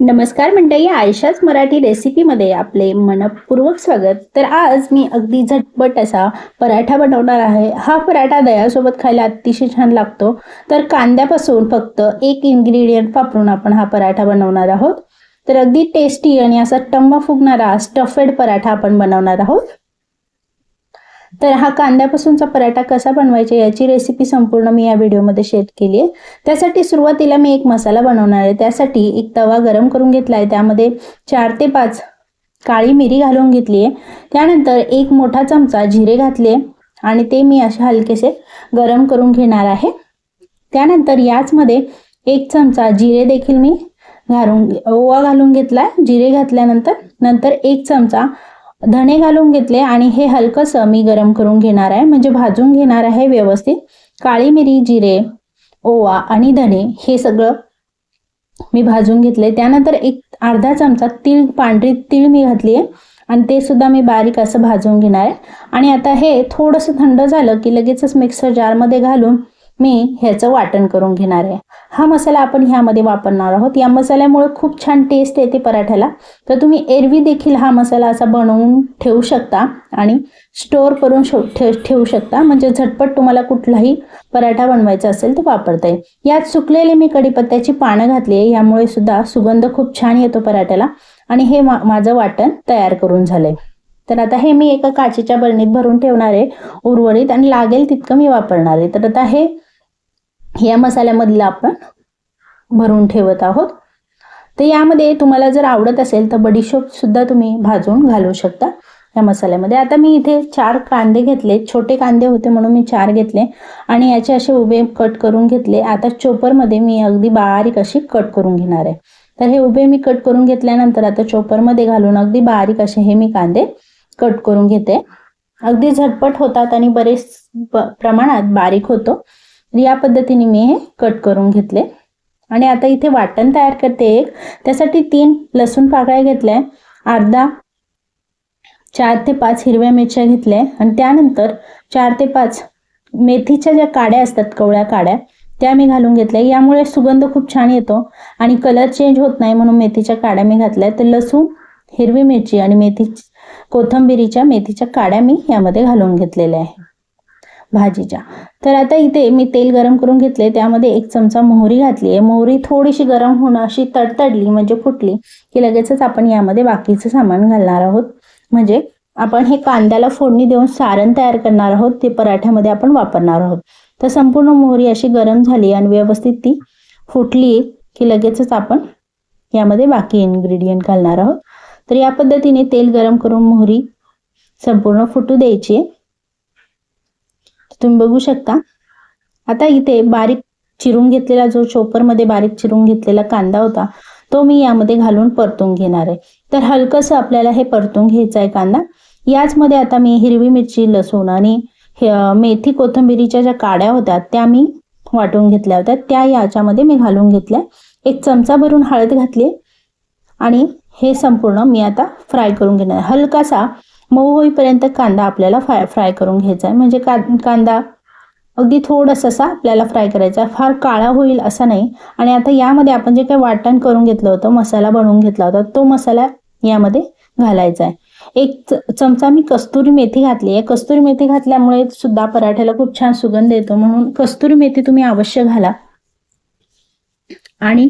नमस्कार मंडळी आयशाच मराठी रेसिपीमध्ये आपले मनपूर्वक स्वागत. तर आज मी अगदी झटपट असा पराठा बनवणार आहे. हा पराठा दह्यासोबत खायला अतिशय छान लागतो. तर कांद्यापासून फक्त एक इन्ग्रेडियंट वापरून आपण हा पराठा बनवणार आहोत. तर अगदी टेस्टी आणि असा टम्मा फुगणारा स्टफेड पराठा आपण बनवणार आहोत. तर हा कांद्यापासूनचा पराठा कसा बनवायचा याची रेसिपी संपूर्ण मी या व्हिडिओमध्ये शेअर केली आहे. त्यासाठी सुरुवातीला मी एक मसाला बनवणार आहे. त्यासाठी एक तवा गरम करून घेतला आहे त्यामध्ये चार ते पाच काळी मिरी घालून घेतली आहे. त्यानंतर एक मोठा चमचा जिरे घातले आणि ते मी असे हलकेसे गरम करून घेणार आहे. त्यानंतर याचमध्ये एक चमचा जिरे देखील मी घालून ओवा घालून घेतला जिरे घातल्यानंतर नंतर एक चमचा धणे घालून घेतले आणि हे हलकंसं मी गरम करून घेणार आहे. म्हणजे भाजून घेणार आहे व्यवस्थित. काळी मिरी जिरे ओवा आणि धणे हे सगळं मी भाजून घेतले. त्यानंतर एक अर्धा चमचा तीळ पांढरी तीळ मी घातली आहे. आणि ते सुद्धा मी बारीक असं भाजून घेणार आहे. आणि आता हे थोडंसं थंड झालं की लगेचच मिक्सर जारमध्ये घालून मी ह्याचं वाटण करून घेणार आहे. हा मसाला आपण ह्यामध्ये वापरणार आहोत. या मसाल्यामुळे खूप छान टेस्ट येते पराठ्याला. तर तुम्ही एरवी देखील हा मसाला असा बनवून ठेवू शकता आणि स्टोअर करून ठेव ठेवू शकता. म्हणजे झटपट तुम्हाला कुठलाही पराठा बनवायचा असेल तर वापरता येईल. यात सुकलेले मी कढीपत्त्याची पानं घातली आहे. यामुळे सुद्धा सुगंध खूप छान येतो पराठ्याला. आणि हे मा माझं वाटण तयार करून झालंय. तर आता हे मी एका काचेच्या बरणीत भरून ठेवणार आहे. उर्वरित आणि लागेल तितकं मी वापरणार आहे. तर आता हे या मसाल्यामधलं आपण भरून ठेवत आहोत. तर यामध्ये तुम्हाला जर आवडत असेल तर बडीशोप सुद्धा तुम्ही भाजून घालू शकता या मसाल्यामध्ये. आता मी इथे चार कांदे घेतले. छोटे कांदे होते म्हणून मी चार घेतले आणि याचे असे उभे कट करून घेतले. आता चोपरमध्ये मी अगदी बारीक अशी कट करून घेणार आहे. तर हे उभे मी कट करून घेतल्यानंतर आता चोपरमध्ये घालून अगदी बारीक असे हे मी कांदे कट करून घेते. अगदी झटपट होतात आणि बरेच प्रमाणात बारीक होतो. या पद्धतीने मी हे कट करून घेतले. आणि आता इथे वाटण तयार करते एक. त्यासाठी तीन लसूण पाकळ्या घेतल्या. अर्धा चार ते पाच हिरव्या मिरच्या घेतल्या. आणि त्यानंतर चार ते पाच मेथीच्या ज्या काड्या असतात कवळ्या काड्या त्या मी घालून घेतल्या. यामुळे सुगंध खूप छान येतो आणि कलर चेंज होत नाही म्हणून मेथीच्या काड्या मी घातल्या. तर लसूण हिरवी मिरची आणि मेथी कोथंबिरीच्या मेथीच्या काड्या मी यामध्ये घालून घेतलेल्या आहे भाजीच्या. तर आता इथे मी तेल गरम करून घेतले. त्यामध्ये एक चमचा मोहरी घातली आहे मोहरी थोडीशी गरम होणं अशी तडतडली म्हणजे फुटली की लगेचच आपण यामध्ये बाकीचं सामान घालणार आहोत. म्हणजे आपण हे कांद्याला फोडणी देऊन सारण तयार करणार आहोत. ते पराठ्यामध्ये आपण वापरणार आहोत. तर संपूर्ण मोहरी अशी गरम झाली आणि व्यवस्थित ती फुटली की लगेचच आपण यामध्ये बाकी इन्ग्रेडियंट घालणार आहोत. तर या पद्धतीने तेल गरम करून मोहरी संपूर्ण फुटू द्यायची तुम्ही बघू शकता. आता इथे बारीक चिरून घेतलेला जो चोपरमध्ये बारीक चिरून घेतलेला कांदा होता तो मी यामध्ये घालून परतून घेणार आहे. तर हलकंसं आपल्याला हे परतून घ्यायचं आहे कांदा. याचमध्ये आता मी हिरवी मिरची लसूण आणि मेथी कोथिंबिरीच्या ज्या काड्या होत्या त्या मी वाटून घेतल्या होत्या. त्या याच्यामध्ये मी घालून घेतल्या. एक चमचा भरून हळद घातली आणि हे संपूर्ण मी आता फ्राय करून घेणार हलकासा मऊ होईपर्यंत कांदा आपल्याला फ्राय फ्राय करून घ्यायचा आहे. म्हणजे का कांदा अगदी थोडासा आपल्याला फ्राय करायचा फार काळा होईल असा नाही. आणि आता यामध्ये आपण जे काही वाटण करून घेतलं होतं मसाला बनवून घेतला होता तो मसाला यामध्ये घालायचा आहे. एक चमचा मी कस्तुरी मेथी घातली आहे. कस्तुरी मेथी घातल्यामुळे सुद्धा पराठ्याला खूप छान सुगंध येतो. म्हणून कस्तुरी मेथी तुम्ही अवश्य घाला. आणि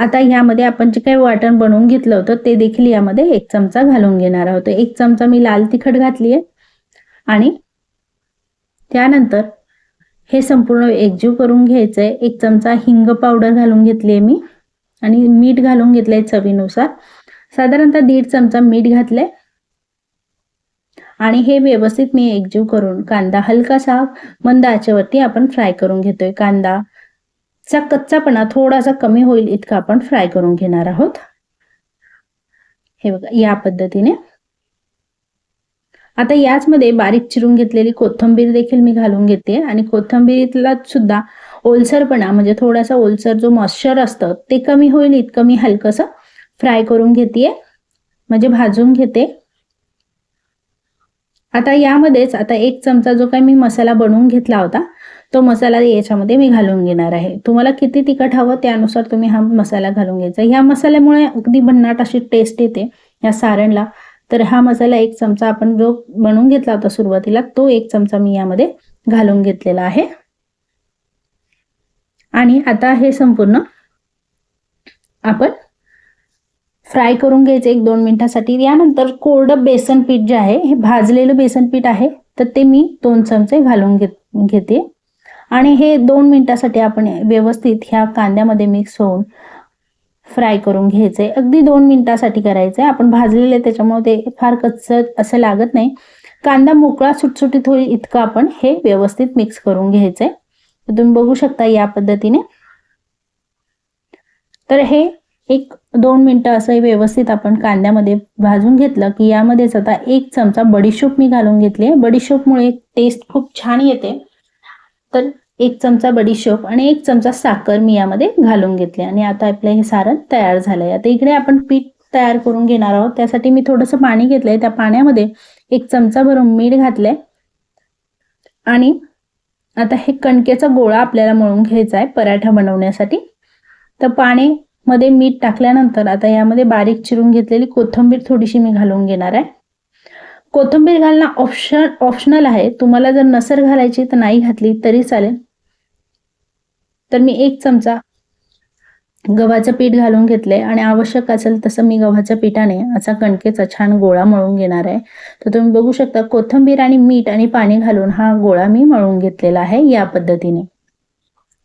आता ह्यामध्ये आपण जे काही वाटण बनवून घेतलं होतं ते देखील यामध्ये एक चमचा घालून घेणार आहोत. एक चमचा मी लाल तिखट घातली आहे आणि त्यानंतर हे संपूर्ण एकजीव करून घ्यायचं आहे एक चमचा हिंग पावडर घालून घेतली आहे मी. आणि मीठ घालून घेतलं आहे चवीनुसार. साधारणतः दीड चमचा मीठ घातलंय. आणि हे व्यवस्थित मी एकजीव करून कांदा हलकासा मंद आचेवरती आपण फ्राय करून घेतोय. कांदा चा कच्चापणा थोडासा कमी होईल इतका आपण फ्राय करून घेणार आहोत. हे बघा या पद्धतीने. आता याचमध्ये बारीक चिरून घेतलेली कोथंबीर देखील मी घालून घेते आणि कोथंबीरीतला सुद्धा ओलसरपणा म्हणजे थोडासा ओलसर जो मॉइश्चर असतं ते कमी होईल इतकं मी हलकंसं फ्राय करून घेते म्हणजे भाजून घेते. आता यामध्येच आता एक चमचा जो काही मी मसाला बनवून घेतला होता तो मसाला याच्यामध्ये मी घालून घेणार आहे. तुम्हाला किती तिखट हवं त्यानुसार तुम्ही हा मसाला घालून घ्यायचा. ह्या मसाल्यामुळे अगदी भन्नाट अशी टेस्ट येते या सारणला. तर हा मसाला एक चमचा आपण जो बनवून घेतला होता सुरुवातीला तो एक चमचा मी यामध्ये घालून घेतलेला आहे. आणि आता हे संपूर्ण आपण फ्राय करून घ्यायचे एक दोन मिनिटासाठी. यानंतर कोरडं बेसन पीठ जे आहे हे भाजलेलं बेसन पीठ आहे तर ते मी दोन चमचे घालून घेत घेते. आणि हे दोन मिनिटासाठी आपण व्यवस्थित ह्या कांद्यामध्ये मिक्स होऊन फ्राय करून घ्यायचे. अगदी दोन मिनिटासाठी करायचं. आहे आपण भाजलेले त्याच्यामुळे ते फार कच्चं असं लागत नाही. कांदा मोकळा सुटसुटीत होईल इतकं आपण हे व्यवस्थित मिक्स करून घ्यायचं. आहे तुम्ही बघू शकता या पद्धतीने. तर हे एक दोन मिनटं असं व्यवस्थित आपण कांद्यामध्ये भाजून घेतलं की यामध्येच आता एक चमचा बडीशोप मी घालून घेतली आहे. बडीशोपमुळे टेस्ट खूप छान येते. तर एक चमचा बडीशोप आणि एक चमचा साखर मी यामध्ये घालून घेतले आणि आता आपलं हे सारण तयार झालंय. आता इकडे आपण पीठ तयार करून घेणार आहोत. त्यासाठी मी थोडंसं पाणी घेतलंय. त्या पाण्यामध्ये एक चमचा भरून मीठ घातलंय. आणि आता हे कणकेचा गोळा आपल्याला मळून घ्यायचा आहे पराठा बनवण्यासाठी. तर पाणी मध्ये मीठ टाकल्यानंतर आता यामध्ये बारीक चिरून घेतलेली कोथिंबीर थोडीशी मी घालून घेणार आहे. कोथिंबीर घालणं ऑप्शन ऑप्शनल आहे. तुम्हाला जर नसर घालायची तर नाही घातली तरी चालेल. तर मी एक चमचा गव्हाचं पीठ घालून घेतलंय आणि आवश्यक असेल तसं मी गव्हाच्या पिठाने असा कणकेचा छान गोळा मळून घेणार आहे. तर तुम्ही बघू शकता कोथिंबीर आणि मीठ आणि पाणी घालून हा गोळा मी मळून घेतलेला आहे या पद्धतीने.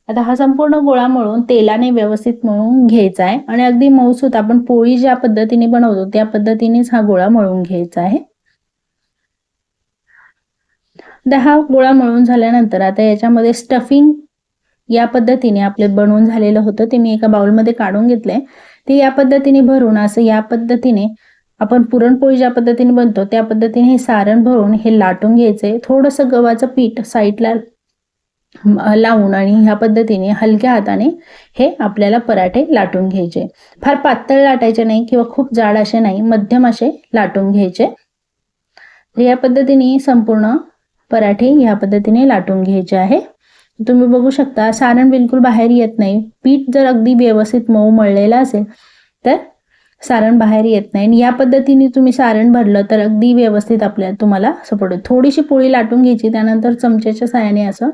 आता हा संपूर्ण गोळा मळून तेलाने व्यवस्थित मळून घ्यायचा आहे आणि अगदी मऊसूत आपण पोळी ज्या पद्धतीने बनवतो त्या पद्धतीनेच हा गोळा मळून घ्यायचा आहे. हा गोळा मळून झाल्यानंतर आता याच्यामध्ये स्टफिंग या पद्धतीने आपले बनवून झालेलं होतं ते मी एका बाउलमध्ये काढून घेतलंय. ते या पद्धतीने भरून असं या पद्धतीने आपण पुरणपोळी ज्या पद्धतीने बनतो त्या पद्धतीने हे सारण भरून हे लाटून घ्यायचंय. थोडंसं गव्हाचं पीठ साईडला लावून आणि ह्या पद्धतीने हलक्या हाताने हे आपल्याला पराठे लाटून घ्यायचे. फार पातळ लाटायचे नाही किंवा खूप जाड असे नाही मध्यम असे लाटून घ्यायचे. या पद्धतीने संपूर्ण पराठे ह्या पद्धतीने लाटून घ्यायचे आहे. तुम्ही बघू शकता सारण बिलकुल बाहेर येत नाही. पीठ जर अगदी व्यवस्थित मऊ मळलेलं असेल तर सारण बाहेर येत नाही. आणि या पद्धतीने तुम्ही सारण भरलं तर अगदी व्यवस्थित आपल्या तुम्हाला सपोर्ट थोडीशी पोळी लाटून घ्यायची त्यानंतर चमच्याच्या साहाय्याने असं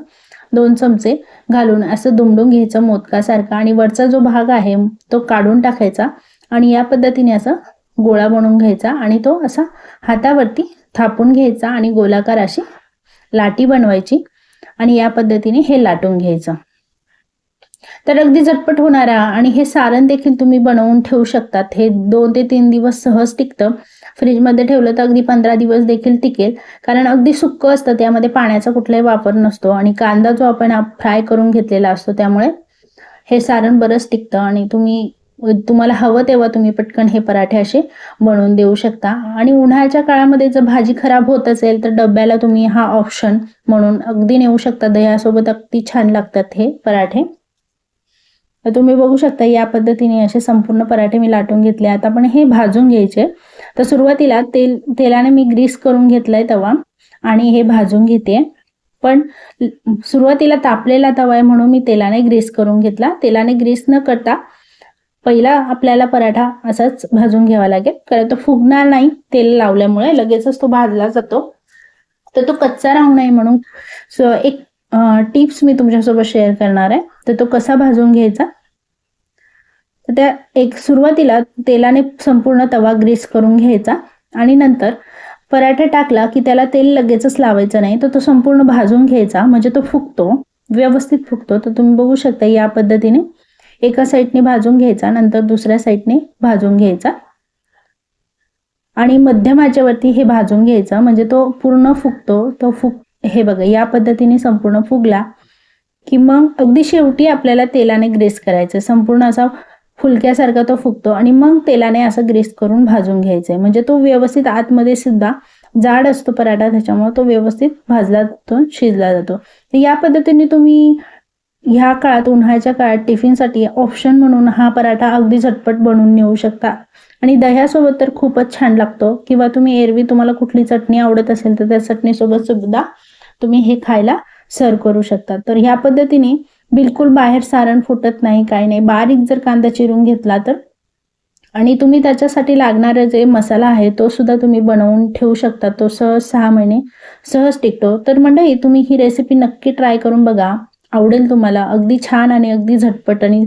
दोन चमचे घालून असं दुमडून घ्यायचं मोदकासारखा. आणि वरचा जो भाग आहे तो काढून टाकायचा आणि या पद्धतीने असं गोळा बनवून घ्यायचा आणि तो असा हातावरती थापून घ्यायचा आणि गोलाकार अशी लाटी बनवायची. आणि या पद्धतीने हे लाटून घ्यायचं. तर अगदी झटपट होणारा आणि हे सारण देखील तुम्ही बनवून ठेवू शकतात. हे दोन ते तीन दिवस सहज टिकतं. फ्रीजमध्ये ठेवलं तर अगदी पंधरा दिवस देखील टिकेल. कारण अगदी सुक्क असतं त्यामध्ये पाण्याचा कुठलाही वापर नसतो आणि कांदा जो आपण फ्राय करून घेतलेला असतो त्यामुळे हे सारण बरंच टिकतं आणि तुम्ही तुम्हाला हवं तेव्हा तुम्ही पटकन हे पराठे असे बनवून देऊ शकता. आणि उन्हाळ्याच्या काळामध्ये जर भाजी खराब होत असेल तर डब्याला तुम्ही हा ऑप्शन म्हणून अगदी नेऊ शकता. दह्यासोबत अगदी छान लागतात हे पराठे. तर तुम्ही बघू शकता या पद्धतीने असे संपूर्ण पराठे मी लाटून घेतले. आता पण हे भाजून घ्यायचे. तर सुरुवातीला तेल तेलाने मी ग्रीस करून घेतलाय तवा. आणि हे भाजून घेते. पण सुरुवातीला तापलेला तवा आहे म्हणून मी तेलाने ग्रीस करून घेतला. तेलाने ग्रीस न करता पहिला आपल्याला पराठा असाच भाजून घ्यावा लागेल. कारण तो फुगणार नाही तेल लावल्यामुळे लगेचच तो भाजला जातो. तर तो कच्चा राहू नये म्हणून. एक टिप्स मी तुमच्यासोबत शेअर करणार आहे. तर तो कसा भाजून घ्यायचा? तर त्या एक सुरुवातीला तेलाने संपूर्ण तवा ग्रीस करून घ्यायचा. आणि नंतर पराठा टाकला की त्याला तेल लगेचच लावायचं नाही तर तो संपूर्ण भाजून घ्यायचा. म्हणजे तो फुगतो व्यवस्थित फुगतो. तर तुम्ही बघू शकता या पद्धतीने एका साईडने भाजून घ्यायचा नंतर दुसऱ्या साईडने भाजून घ्यायचा. आणि मध्यमाच्यावरती हे भाजून घ्यायचं म्हणजे तो पूर्ण फुगतो तो फुग हे बघा या पद्धतीने संपूर्ण फुगला की मग अगदी शेवटी आपल्याला तेलाने ग्रेस करायचं संपूर्ण असा फुलक्यासारखा तो फुगतो आणि मग तेलाने असं ग्रेस करून भाजून घ्यायचंय. म्हणजे तो व्यवस्थित आतमध्ये सुद्धा जाड असतो पराठा त्याच्यामुळे तो व्यवस्थित भाजला जातो शिजला जातो. तर या पद्धतीने तुम्ही ह्या काळात उन्हाळ्याच्या काळात टिफिनसाठी ऑप्शन म्हणून हा पराठा अगदी झटपट बनवून नेऊ शकता. आणि दह्यासोबत तर खूपच छान लागतो. किंवा तुम्ही एरवी तुम्हाला कुठली चटणी आवडत असेल तर त्या चटणीसोबत सुद्धा तुम्ही हे खायला सर्व करू शकता. तर ह्या पद्धतीने बिलकुल बाहेर सारण फुटत नाही काही नाही. बारीक जर कांदा चिरून घेतला तर. आणि तुम्ही त्याच्यासाठी लागणारा जे मसाला आहे तो सुद्धा तुम्ही बनवून ठेवू शकता. तो सहज सहा महिने सहज टिकतो. तर मंडळी तुम्ही ही रेसिपी नक्की ट्राय करून बघा. आवडेल तुम्हाला. अगदी छान आणि अगदी झटपट आणि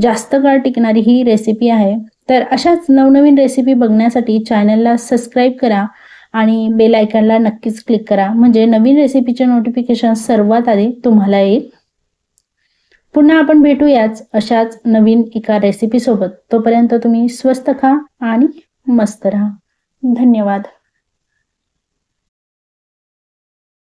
जास्त काळ टिकणारी ही रेसिपी आहे. तर अशाच नवनवीन रेसिपी बघण्यासाठी चॅनलला सबस्क्राईब करा आणि बेल आयकॉनला नक्कीच क्लिक करा. म्हणजे नवीन रेसिपीचे नोटिफिकेशन सर्वात आधी तुम्हाला येईल. पुन्हा आपण भेटूयाच अशाच नवीन एका रेसिपीसोबत तोपर्यंत तुम्ही स्वस्त खा आणि मस्त राहा. धन्यवाद.